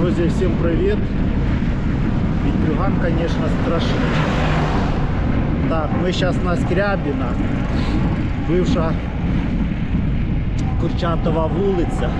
Друзі, всім привіт. Вітюган, звісно, страшний. Так, ми зараз на Скрябіна, бивша Курчатова вулиця.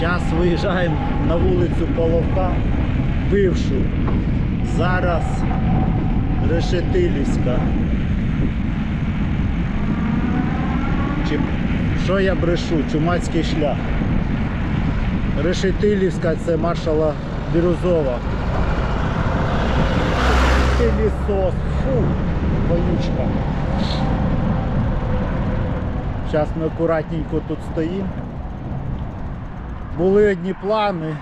Зараз виїжджаємо на вулицю Половка, бившу. Зараз Решетилівська. Чи що я брешу? Чумацький шлях. Решетилівська це маршала Бірюзова. Пилісос. Фу, вонючка. Зараз ми акуратненько тут стоїмо. Були одні плани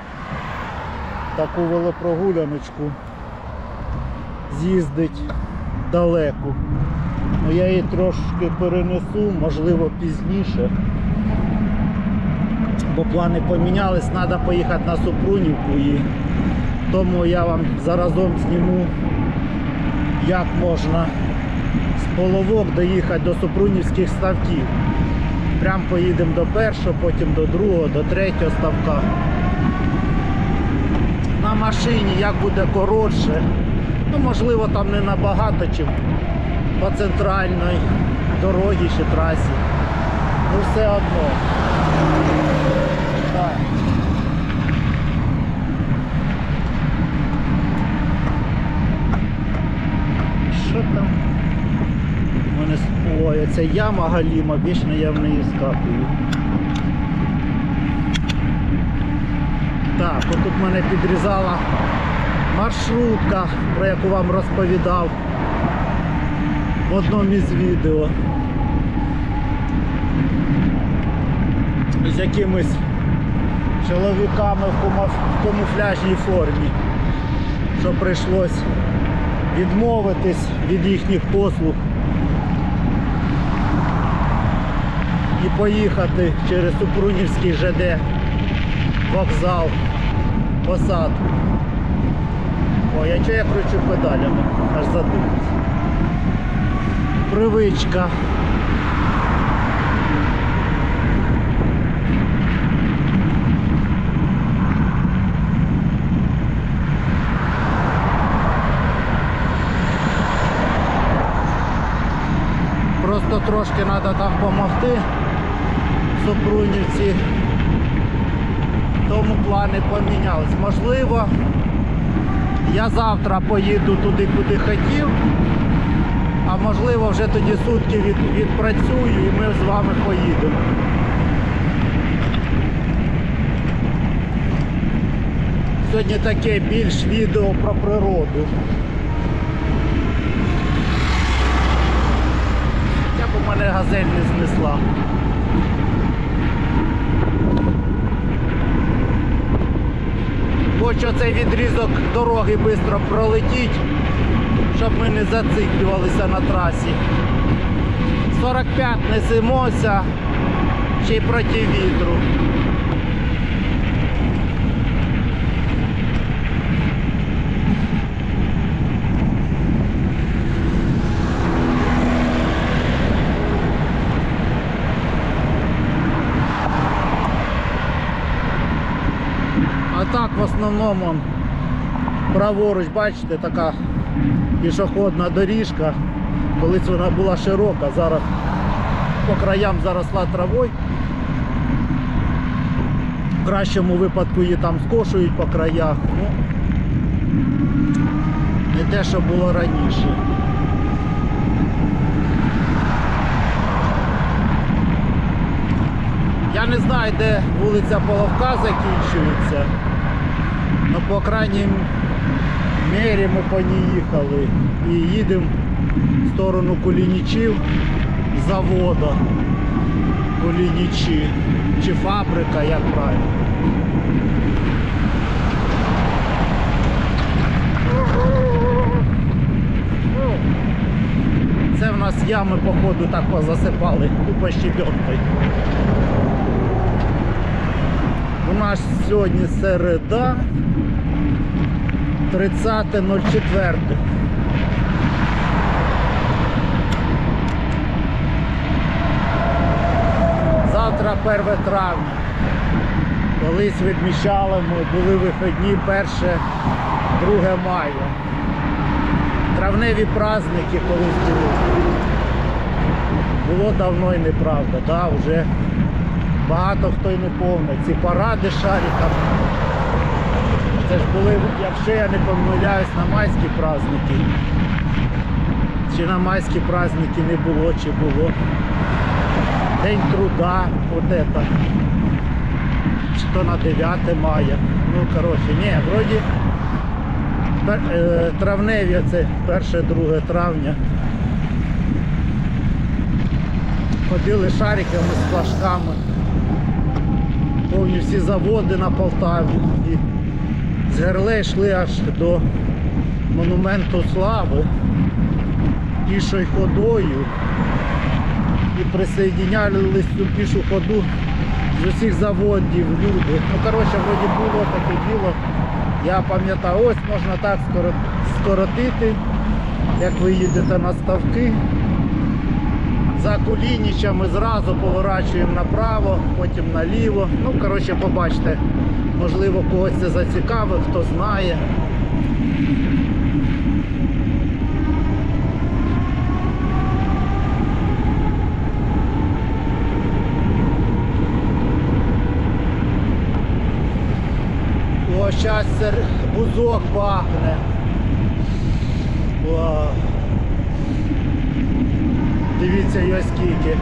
таку велопрогуляночку з'їздить далеко. Ну я її трошки перенесу, можливо пізніше. Бо плани помінялись, треба поїхати на Супрунівку і тому я вам заразом зніму, як можна з половок доїхати до Супрунівських ставків. Прям поїдемо до першого, потім до другого, до третього ставка. На машині як буде коротше. Ну, можливо, там не набагато, чим по центральній дорогі чи трасі. Ну все одно. Так. Що там? У мене с- ой, ця яма галіма, вічно я в неї скакую. Так, отут мене підрізала маршрутка, про яку вам розповідав в одному із відео. З якимись чоловіками в камуфляжній формі, що прийшлось відмовитись від їхніх послуг і поїхати через Супрунівський ЖД вокзал, посадку. Ой, а чого я кручу педалями? Аж задумався. Привичка. Просто трошки треба там допомогти Супрунівці. Тому плани помінялись. Можливо, я завтра поїду туди, куди хотів, а можливо вже тоді сутки від, відпрацюю і ми з вами поїдемо. Сьогодні таке більш відео про природу. Я б у мене газель не знесла. Хочу цей відрізок дороги швидко пролетіть, щоб ми не зациклювалися на трасі. 45 несемося, ще й проти вітру. А так в основному он, праворуч, бачите, така пішохідна доріжка. Колись вона була широка, зараз по краям заросла травою. В кращому випадку її там скошують по краях. Ну, не те, що було раніше. Я не знаю, де вулиця Половка закінчується. Ну, по крайній мірі ми по ній їхали. І їдемо в сторону Кулінічів завода. Кулінічі. Чи фабрика, як правильно. Це в нас ями, походу, так позасипали, тупо щебенкою. Нас сьогодні середа 30.04. Завтра 1 травня. Колись відмічали ми, були вихідні 1 2 мая. Травневі праздники колись були. Було давно і неправда, да, вже багато хто й не помнить. Ці паради шариками. Це ж були, якщо я не помиляюсь, на майські праздники. Чи на майські праздники не було, чи було. День труда, от это. То на 9 мая. Ну, коротше, ні, вроді е, травневі це 1-2 травня. Ходили шариками з флажками. Повні всі заводи на Полтаві. І з Герле йшли аж до монументу слави пішою ходою і присоединялись цю пішу ходу з усіх заводів люди. Ну, коротше, вроді було таке діло. Я пам'ятаю, ось можна так скоротити, як ви їдете на ставки. За Кулінічами зразу поворачуємо направо, потім наліво. Ну, коротше, побачите, можливо, когось це зацікавить, хто знає. О, зараз бузок пахне. О. Дивіться його скільки.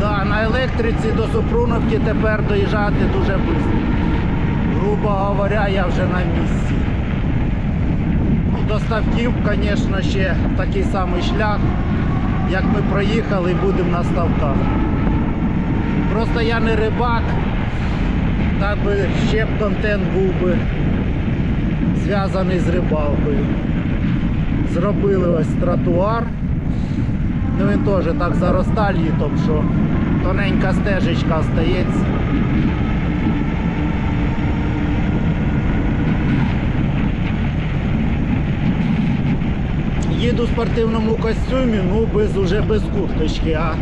Да, на електриці до Супруновки тепер доїжджати дуже швидко. Грубо говоря, я вже на місці. До ставків, звісно, ще такий самий шлях, як ми проїхали будемо на ставках. Просто я не рибак, так би ще б контент був би зв'язаний з рибалкою. Зробили ось тротуар. Ну він теж так зароста літом, що тоненька стежечка стається. Їду в спортивному костюмі, ну без уже без курточки. А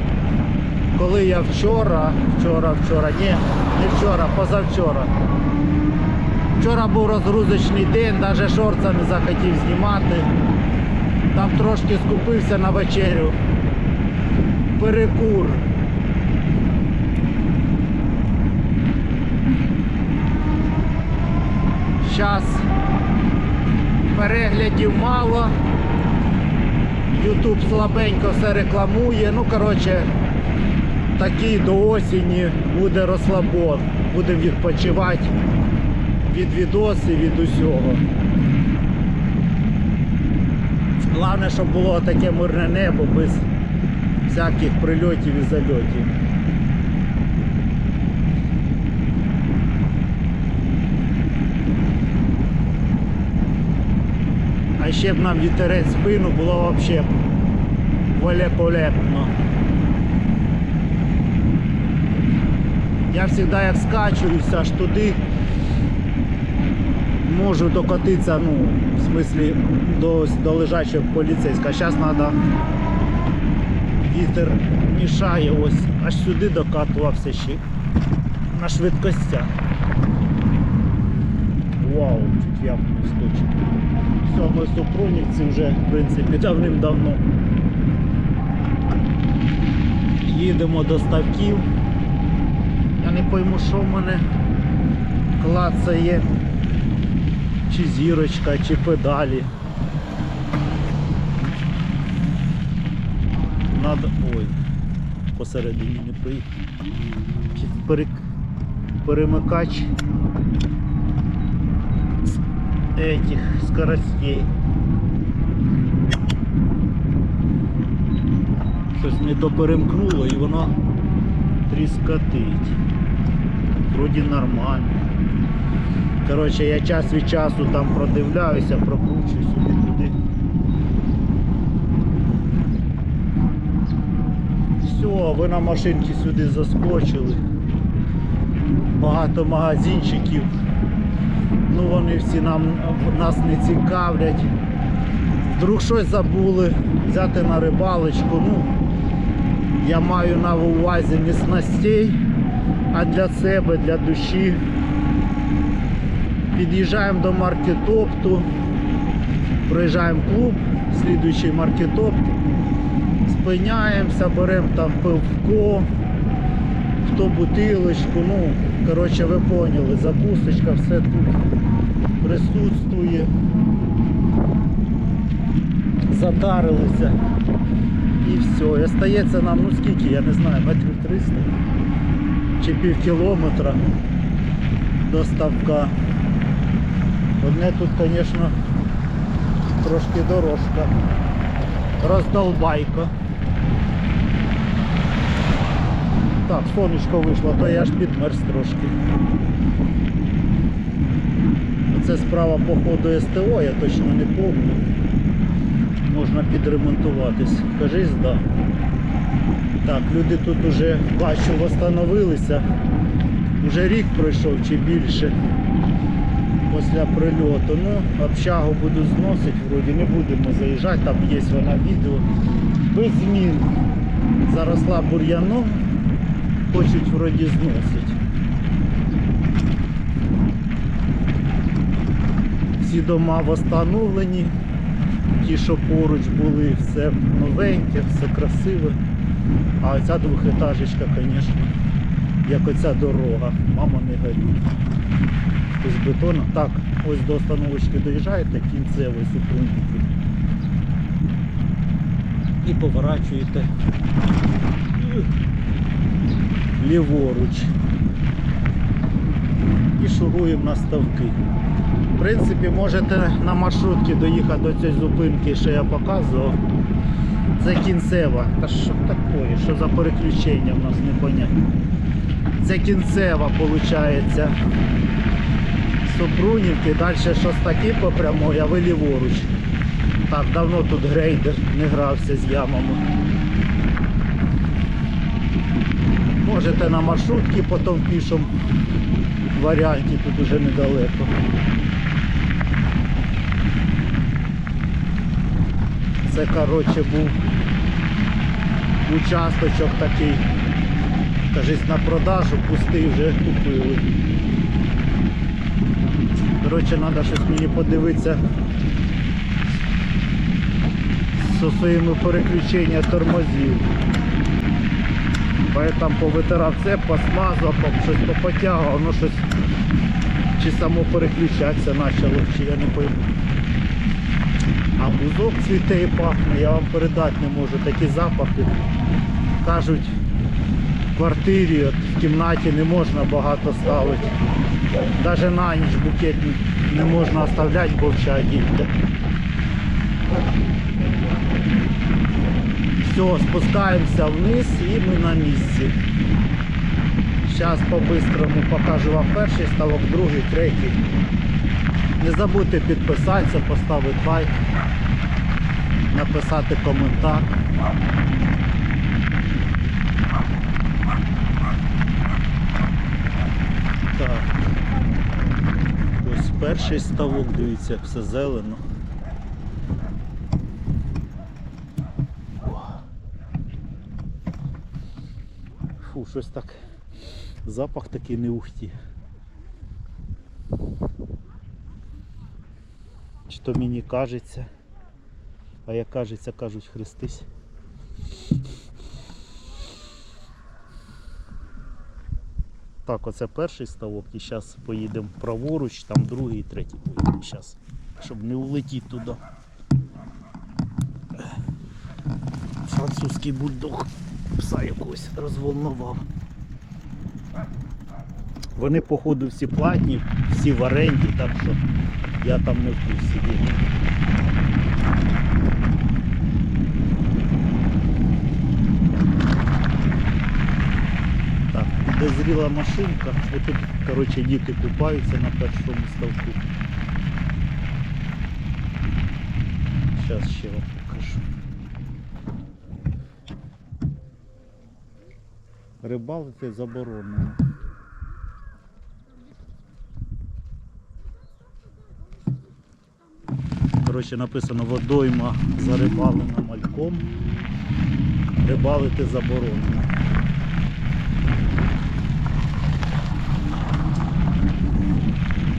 коли я вчора, вчора, вчора, ні, не вчора, позавчора. Вчора був розгрузочний день, навіть шорца не захотів знімати. Там трошки скупився на вечерю. Перекур. Зараз переглядів мало. Ютуб слабенько все рекламує. Ну, коротше, такий до осені буде розслабон. Будемо відпочивати від відосів, від усього. Головне, щоб було таке мирне небо без всяких прильотів і зальотів. А ще б нам вітерець спину було взагалі великолепно. Я завжди як скачуюся аж туди, можу докотитися, ну, в смислі, до, до лежачого поліцейського. Зараз треба вітер мішає ось, аж сюди докатувався ще на швидкостях. Вау, чуть я вскочив. Все, ми Супрунівці вже, в принципі, давним-давно. Їдемо до ставків. Не пойму, що в мене клацає. Чи зірочка, чи педалі. Надо. Ой, посередині не проїхав. Перек... перемикач этих скоростей. Щось не то перемкнуло і воно тріскотить. Вроді нормально. Коротше, я час від часу там продивляюся, прокручую сюди-туди. Все, ви на машинці сюди заскочили. Багато магазинчиків. Ну вони всі нам нас не цікавлять. Вдруг щось забули взяти на рибалочку. Ну, я маю на увазі не снастей, а для себе, для душі. Під'їжджаємо до маркетопту, проїжджаємо клуб, слідуючий маркетопт, спиняємося, беремо там пивко, хто бутилочку, ну, коротше, ви поняли, закусочка, все тут присутствує. Затарилися. І все. І остається нам, ну скільки, я не знаю, метрів 300 чи пів кілометра до ставка. Одне тут, звісно, трошки дорожка. Роздолбайка. Так, сонечко вийшло, то я аж підмерз трошки. Це справа по ходу СТО, я точно не пам'ятаю. Можна підремонтуватись. Кажись, да. Так, люди тут уже бачу встановилися. Уже рік пройшов чи більше після прильоту. Ну, общагу буду зносити, вроді не будемо заїжджати, там є вона відео. Без змін. Заросла бур'яном, хочуть вроді зносити. Всі дома встановлені, ті, що поруч були, все новеньке, все красиве. А оця двохетажечка, звісно, як оця дорога. Мама не горить. З бетону. Так, ось до остановочки доїжджаєте, кінцевий супрунники. І поворачуєте ліворуч. І шуруємо на ставки. В принципі, можете на маршрутці доїхати до цієї зупинки, що я показував. Це кінцева. Та що таке? Що за переключення в нас непонятно. Це кінцева, виходить. Супрунівки, далі шостаки по прямой, а ви ліворуч. Так, давно тут грейдер не грався з ямами. Можете на маршрутці, потім пішом варіанті, тут уже недалеко. Це, коротше, був участочок такий, кажись, на продажу, пустий вже купили. Коротше, треба щось мені подивитися зі своїми переключеннями тормозів. Там повитирав це, посмазав, по- щось попотягував, воно щось чи само переключатися почало, чи я не пойму. А бузок цвіте і пахне, я вам передати не можу такі запахи. Кажуть, в квартирі, от, в кімнаті не можна багато ставити. Навіть на ніч букет не- можна оставляти, бо в чай. Все, спускаємося вниз і ми на місці. Зараз по-бистрому покажу вам перший ставок, другий, третій. Не забудьте підписатися, поставити лайк, написати коментар. Так. Ось перший ставок, дивіться, все зелено. Фу, щось так. Запах такий не ухті. Чи то мені кажеться, а як кажеться, кажуть хрестись. Так, оце перший ставок і зараз поїдемо праворуч, там другий і третій поїдемо зараз, щоб не улетіти туди. Французький бульдог пса якогось розволнував. Вони, походу, всі платні, всі в оренді, так що я там не в курсі Так, підозріла машинка. Отут, коротше, діти купаються на першому ставку. Зараз ще вам покажу. Рибалити заборонено. Коротше, написано водойма зарибалена мальком. Рибалити заборонено.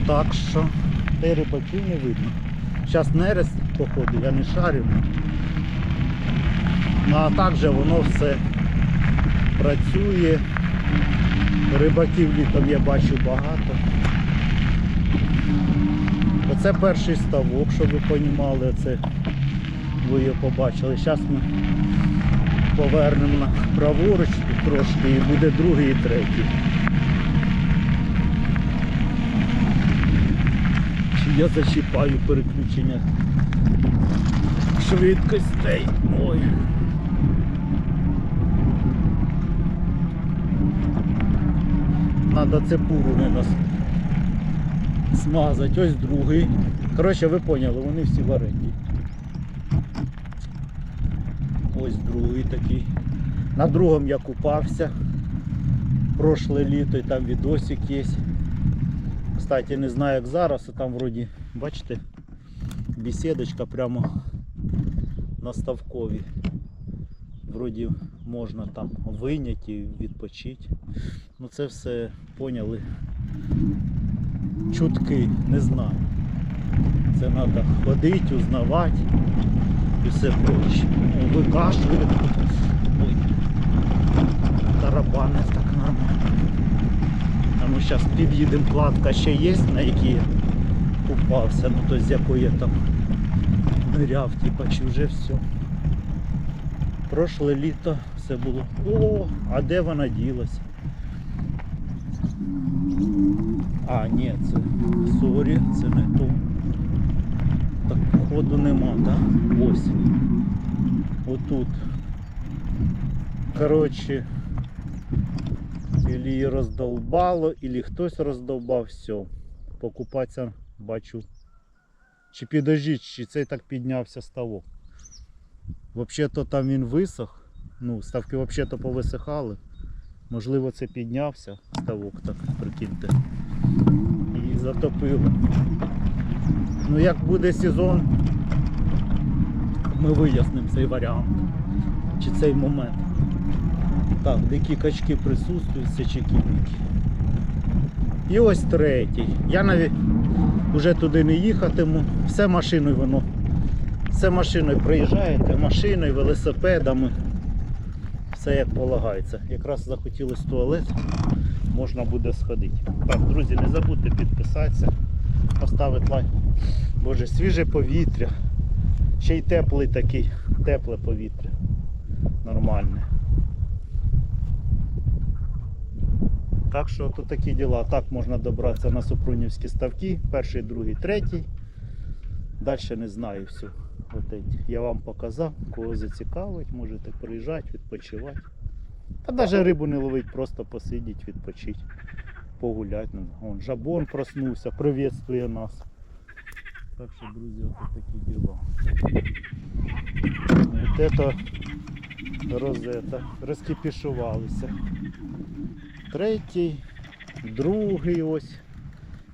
Так що та рибаків не видно. Зараз нерест походу, я не шарю. Ну а так же воно все працює. Рибаків літом я бачу багато. Оце перший ставок, щоб ви розуміли, це ви його побачили. Зараз ми повернемо праворуч трошки і буде другий і третій. Я зачіпаю переключення швидкостей. Ой. Надо цепуру не нас смазати. Ось другий. Коротше, ви поняли, вони всі в оренді. Ось другий такий. На другому я купався. Прошле літо і там відосик є. Кстати, не знаю як зараз, а там вроді, бачите, беседочка прямо на ставкові. Вроді можна там вийняти і відпочити. Ну це все поняли. Чутки, не знаю. Це треба ходити, узнавати і все проче. О, викашлює. Ой. Так нормально. Ми зараз під'їдемо, кладка ще є, на якій купався, ну то з якої я там ниряв, типа чи вже все. Прошле літо все було. О, а де вона ділася? А, ні, це сорі, це не то. Так походу нема, да? Ось. Отут. Коротше, Ілі її роздолбало, ілі хтось роздовбав, все. Покупатися бачу. Чи підожіть, чи цей так піднявся ставок. Взагалі-то там він висох. Ну, ставки взагалі-то повисихали. Можливо це піднявся ставок, так прикиньте. І затопило. Ну як буде сезон, ми вияснимо цей варіант. Чи цей момент. Так, дикі качки присутствують, сечеківники. І ось третій. Я навіть вже туди не їхатиму. Все машиною воно. Все машиною приїжджаєте, машиною, велосипедами. Все як полагається. Якраз захотілося туалет, можна буде сходити. Так, друзі, не забудьте підписатися, поставити лайк. Боже, свіже повітря. Ще й теплий такий, тепле повітря. Нормальне. Так що тут такі діла. Так можна добратися на Супрунівські ставки. Перший, другий, третій. Далі не знаю все. Я вам показав, кого зацікавить, можете приїжджати, відпочивати. Та навіть рибу не ловить, просто посидіти, відпочити, погуляти. Ну, Вон, жабон проснувся, приветствує нас. Так що, друзі, от такі діла. Вот это розета. Розкіпішувалися. Третій, другий ось.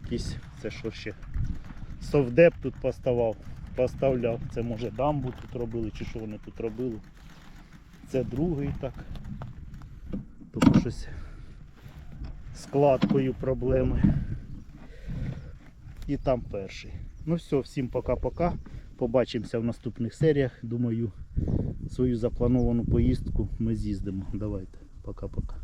Якийсь, це що ще? Совдеп тут поставав, поставляв. Це може дамбу тут робили, чи що вони тут робили. Це другий так. Тому щось з кладкою проблеми. І там перший. Ну все, всім пока-пока. Побачимося в наступних серіях. Думаю, свою заплановану поїздку ми з'їздимо. Давайте, пока-пока.